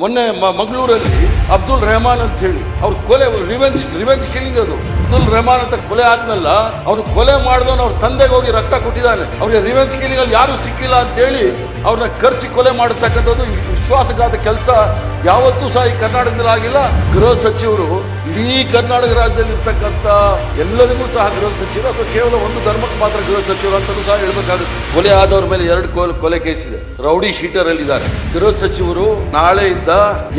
ಮೊನ್ನೆ ಮಂಗಳೂರಲ್ಲಿ ಅಬ್ದುಲ್ ರೆಹಮಾನ್ ಅಂತ ಹೇಳಿ, ಅವ್ರ ಕೊಲೆ ರಿವೆಂಜ್ ರಿವೆಂಜ್ ಕಿಲಿಂಗ್ ಅದು. ಅಬ್ದುಲ್ ರೆಹಮಾನ್ ಅಂತ ಕೊಲೆ ಆದ್ಮೇಲೆ ಅವ್ರು ಕೊಲೆ ಮಾಡಿದವನು ಅವ್ರ ತಂದೆಗೆ ಹೋಗಿ ರಕ್ತ ಕೊಟ್ಟಿದ್ದಾನೆ. ಅವ್ರಿಗೆ ರಿವೆಂಜ್ ಕಿಲಿಂಗ್ ಅಲ್ಲಿ ಯಾರು ಸಿಕ್ಕಿಲ್ಲ ಅಂತ ಹೇಳಿ ಅವ್ರನ್ನ ಕರೆಸಿ ಕೊಲೆ ಮಾಡತಕ್ಕಂಥದ್ದು ವಿಶ್ವಾಸಘಾತ ಕೆಲಸ ಯಾವತ್ತೂ ಸಹ ಈ ಕರ್ನಾಟಕದಲ್ಲಿ ಆಗಿಲ್ಲ. ಗೃಹ ಸಚಿವರು ಇಡೀ ಕರ್ನಾಟಕ ರಾಜ್ಯದಲ್ಲಿ ಇರ್ತಕ್ಕಂಥ ಎಲ್ಲರಿಗೂ ಸಹ ಗೃಹ ಸಚಿವರು ಅಥವಾ ಕೇವಲ ಒಂದು ಧರ್ಮಕ್ಕೆ ಮಾತ್ರ ಗೃಹ ಸಚಿವರು ಅಂತಲೂ ಸಹ ಹೇಳ್ಬೇಕಾಗುತ್ತೆ. ಕೊಲೆ ಆದವ್ರ ಮೇಲೆ ಎರಡು ಕೊಲೆ ಕೊಲೆ ಕೇಸಿದೆ ರೌಡಿ ಶೀಟರ್ ಅಲ್ಲಿ ಇದ್ದಾರೆ ಗೃಹ ಸಚಿವರು ನಾಳೆಯಿಂದ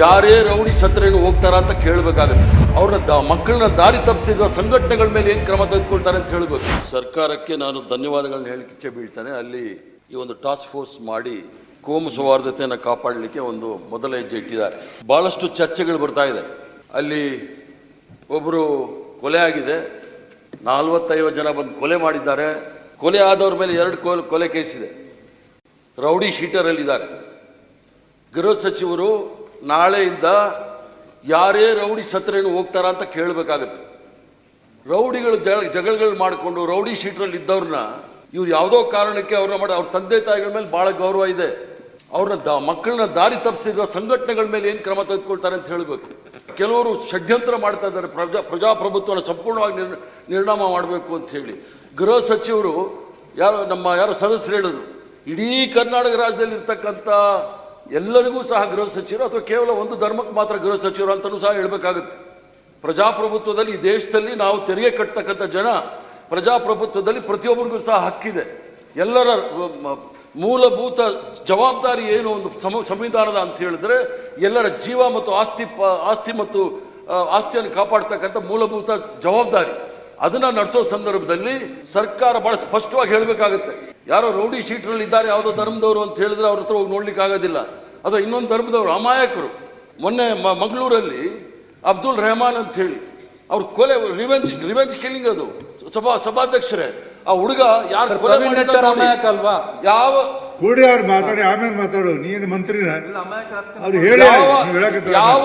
ಯಾರೇ ರೌಡಿ ಸತ್ರೆಗೆ ಹೋಗ್ತಾರ ಅಂತ ಕೇಳಬೇಕಾಗುತ್ತೆ. ಅವ್ರನ್ನ ಮಕ್ಕಳನ್ನ ದಾರಿ ತಪ್ಪಿಸಿರುವ ಸಂಘಟನೆಗಳ ಮೇಲೆ ಏನು ಕ್ರಮ ತೆಗೆದುಕೊಳ್ತಾರೆ ಅಂತ ಹೇಳ್ಬೇಕು ಸರ್ಕಾರಕ್ಕೆ ನಾನು ಧನ್ಯವಾದಗಳನ್ನ ಹೇಳಿಕೆ ಬೀಳ್ತಾನೆ. ಅಲ್ಲಿ ಈ ಒಂದು ಟಾಸ್ಕ್ ಫೋರ್ಸ್ ಮಾಡಿ ಕೋಮು ಸೌಹಾರ್ದತೆಯನ್ನು ಕಾಪಾಡಲಿಕ್ಕೆ ಒಂದು ಮೊದಲ ಹೆಜ್ಜೆ ಇಟ್ಟಿದ್ದಾರೆ. ಭಾಳಷ್ಟು ಚರ್ಚೆಗಳು ಬರ್ತಾ ಇದೆ. ಅಲ್ಲಿ ಒಬ್ಬರು ಕೊಲೆ ಆಗಿದೆ. ನಲವತ್ತೈವತ್ತು ಜನ ಬಂದು ಕೊಲೆ ಮಾಡಿದ್ದಾರೆ. ಕೊಲೆ ಆದವ್ರ ಮೇಲೆ ಎರಡು ಕೊಲೆ ಕೊಲೆ ಇದೆ. ರೌಡಿ ಶೀಟರಲ್ಲಿದ್ದಾರೆ. ಗೃಹ ಸಚಿವರು ನಾಳೆಯಿಂದ ಯಾರೇ ರೌಡಿ ಸತ್ರೇನು ಹೋಗ್ತಾರ ಅಂತ ಕೇಳಬೇಕಾಗತ್ತೆ. ರೌಡಿಗಳು ಜಗಳ ಜಗಳಗಳು ಮಾಡಿಕೊಂಡು ರೌಡಿ ಶೀಟ್ರಲ್ಲಿ ಇದ್ದವ್ರನ್ನ ಇವ್ರು ಯಾವುದೋ ಕಾರಣಕ್ಕೆ ಅವ್ರನ್ನ ಮಾಡಿ, ಅವ್ರ ತಂದೆ ತಾಯಿಗಳ ಮೇಲೆ ಭಾಳ ಗೌರವ ಇದೆ. ಅವ್ರನ್ನ ದ, ಮಕ್ಕಳನ್ನ ದಾರಿ ತಪ್ಪಿಸಿರುವ ಸಂಘಟನೆಗಳ ಮೇಲೆ ಏನು ಕ್ರಮ ತೆಗೆದುಕೊಳ್ತಾರೆ ಅಂತ ಹೇಳಬೇಕು. ಕೆಲವರು ಷಡ್ಯಂತ್ರ ಮಾಡ್ತಾ ಇದ್ದಾರೆ, ಪ್ರಜಾ, ಪ್ರಜಾಪ್ರಭುತ್ವನ ಸಂಪೂರ್ಣವಾಗಿ ನಿರ್ ನಿರ್ಣಾಮ ಮಾಡಬೇಕು ಅಂತ ಹೇಳಿ. ಗೃಹ ಸಚಿವರು ಯಾರು, ನಮ್ಮ ಯಾರು ಸದಸ್ಯರು ಹೇಳಿದ್ರು, ಇಡೀ ಕರ್ನಾಟಕ ರಾಜ್ಯದಲ್ಲಿ ಇರ್ತಕ್ಕಂಥ ಎಲ್ಲರಿಗೂ ಸಹ ಗೃಹ ಸಚಿವರು ಅಥವಾ ಕೇವಲ ಒಂದು ಧರ್ಮಕ್ಕೆ ಮಾತ್ರ ಗೃಹ ಸಚಿವರು ಅಂತಲೂ ಸಹ ಹೇಳಬೇಕಾಗುತ್ತೆ. ಪ್ರಜಾಪ್ರಭುತ್ವದಲ್ಲಿ ಈ ದೇಶದಲ್ಲಿ ನಾವು ತೆರಿಗೆ ಕಟ್ತಕ್ಕಂಥ ಜನ ಪ್ರಜಾಪ್ರಭುತ್ವದಲ್ಲಿ ಪ್ರತಿಯೊಬ್ಬರಿಗೂ ಸಹ ಹಕ್ಕಿದೆ. ಎಲ್ಲರ ಮೂಲಭೂತ ಜವಾಬ್ದಾರಿ ಏನು ಒಂದು ಸಂವಿಧಾನದ ಅಂತ ಹೇಳಿದ್ರೆ ಎಲ್ಲರ ಜೀವ ಮತ್ತು ಆಸ್ತಿ ಆಸ್ತಿ ಮತ್ತು ಆಸ್ತಿಯನ್ನು ಕಾಪಾಡ್ತಕ್ಕಂಥ ಮೂಲಭೂತ ಜವಾಬ್ದಾರಿ. ಅದನ್ನ ನಡೆಸೋ ಸಂದರ್ಭದಲ್ಲಿ ಸರ್ಕಾರ ಬಹಳ ಸ್ಪಷ್ಟವಾಗಿ ಹೇಳಬೇಕಾಗುತ್ತೆ. ಯಾರೋ ರೌಡಿ ಶೀಟ್ರಲ್ಲಿ ಇದ್ದಾರೆ, ಯಾವುದೋ ಧರ್ಮದವರು ಅಂತ ಹೇಳಿದ್ರೆ ಅವ್ರ ಹತ್ರ ಹೋಗಿ ನೋಡ್ಲಿಕ್ಕೆ ಆಗೋದಿಲ್ಲ. ಅಥವಾ ಇನ್ನೊಂದು ಧರ್ಮದವರು ಅಮಾಯಕರು. ಮೊನ್ನೆ ಮಂಗಳೂರಲ್ಲಿ ಅಬ್ದುಲ್ ರೆಹಮಾನ್ ಅಂತ ಹೇಳಿ ಅವ್ರ ಕೊಲೆ ರಿವೆಂಜ್ ರಿವೆಂಜ್ ಕಿಲ್ಲಿಂಗ್ ಅದು. ಸಭಾ ಸಭಾಧ್ಯಕ್ಷರೇ ಆ ಹುಡುಗ ಯಾರು ಕೊಲೆ ಅಲ್ವಾ ಯಾವ ಕೂಡಿ ಅವ್ರು ಮಾತಾಡಿ ಆಮೇಲೆ ಮಾತಾಡು ನೀನ್ ಮಂತ್ರಿ ಅವ್ರು ಹೇಳಿ ಯಾವ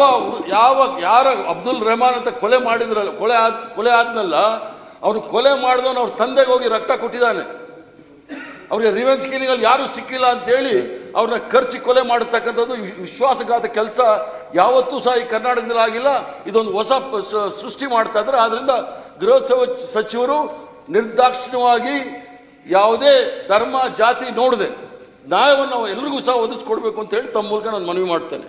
ಯಾವ ಯಾರ ಅಬ್ದುಲ್ ರೆಹಮಾನ್ ಅಂತ ಕೊಲೆ ಮಾಡಿದ್ರಲ್ಲ ಕೊಲೆ ಆದ ಕೊಲೆ ಆದ್ನಲ್ಲ ಅವ್ರು ಕೊಲೆ ಮಾಡಿದವನು ಅವ್ರ ತಂದೆಗೆ ಹೋಗಿ ರಕ್ತ ಕೊಟ್ಟಿದ್ದಾನೆ. ಅವ್ರಿಗೆ ರಿವೆಂಜ್ ಕಿಲಿಂಗ್ ಅಲ್ಲಿ ಯಾರು ಸಿಕ್ಕಿಲ್ಲ ಅಂತ ಹೇಳಿ ಅವ್ರನ್ನ ಕರೆಸಿ ಕೊಲೆ ಮಾಡತಕ್ಕಂಥದ್ದು ವಿಶ್- ವಿಶ್ವಾಸಘಾತ ಕೆಲಸ ಯಾವತ್ತೂ ಸಹ ಈ ಕರ್ನಾಟಕದಲ್ಲಿ ಆಗಿಲ್ಲ. ಇದೊಂದು ಹೊಸ ಸೃಷ್ಟಿ ಮಾಡ್ತಾ ಇದ್ದಾರೆ. ಆದ್ದರಿಂದ ಗೃಹ ಸಚಿವರು ನಿರ್ದಾಕ್ಷಿಣ್ಯವಾಗಿ ಯಾವುದೇ ಧರ್ಮ, ಜಾತಿ ನೋಡದೆ ನ್ಯಾಯವನ್ನು ನಾವು ಎಲ್ರಿಗೂ ಸಹ ಒದಗಿಸ್ಕೊಡ್ಬೇಕು ಅಂತ ಹೇಳಿ ತಮ್ಮ ಮೂಲಕ ನಾನು ಮನವಿ ಮಾಡ್ತೇನೆ.